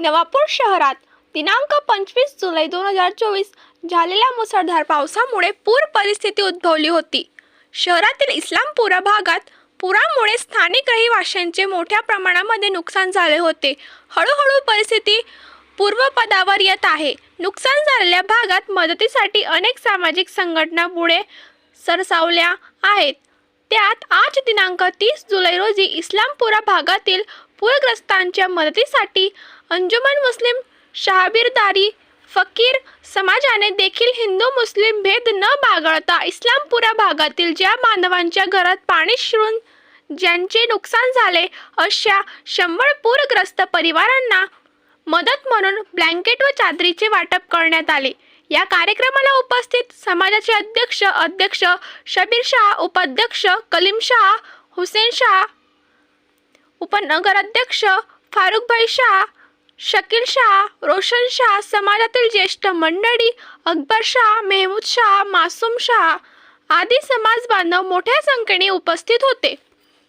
नवापूर शहरात दिनांक पंचवीस जुलै दोन हजार चोवीस झालेल्या मुसळधार पावसामुळे पूर परिस्थिती उद्भवली होती. शहरातील इस्लामपुरा भागात पुरामुळे स्थानिक रहिवाशांचे मोठ्या प्रमाणामध्ये नुकसान झाले होते. हळूहळू परिस्थिती पूर्वपदावर येत आहे. नुकसान झालेल्या भागात मदतीसाठी अनेक सामाजिक संघटना पुढे सरसावल्या आहेत. त्यात आज दिनांक तीस जुलै रोजी इस्लामपुरा भागातील पूरग्रस्तांच्या मदतीसाठी अंजुमन मुस्लिम शहाबीरदारी फकीर समाजाने देखील हिंदू मुस्लिम भेद न बागळता इस्लामपुरा भागातील ज्या बांधवांच्या घरात पाणी शिरून ज्यांचे नुकसान झाले अशा शंभर पूरग्रस्त परिवारांना मदत म्हणून ब्लँकेट व चादरीचे वाटप करण्यात आले. या कार्यक्रमाला उपस्थित समाजाचे अध्यक्ष अध्यक्ष शबीर शाह उपाध्यक्ष कलीम शाह हुसेन शाह उपनगराध्यक्ष फारुखभाई शाह शकील शाह रोशन शाह समाजातील ज्येष्ठ मंडळी अकबर शाह मेहमूद शाह मासूम शाह आदी समाज बांधव मोठ्या संख्येने उपस्थित होते.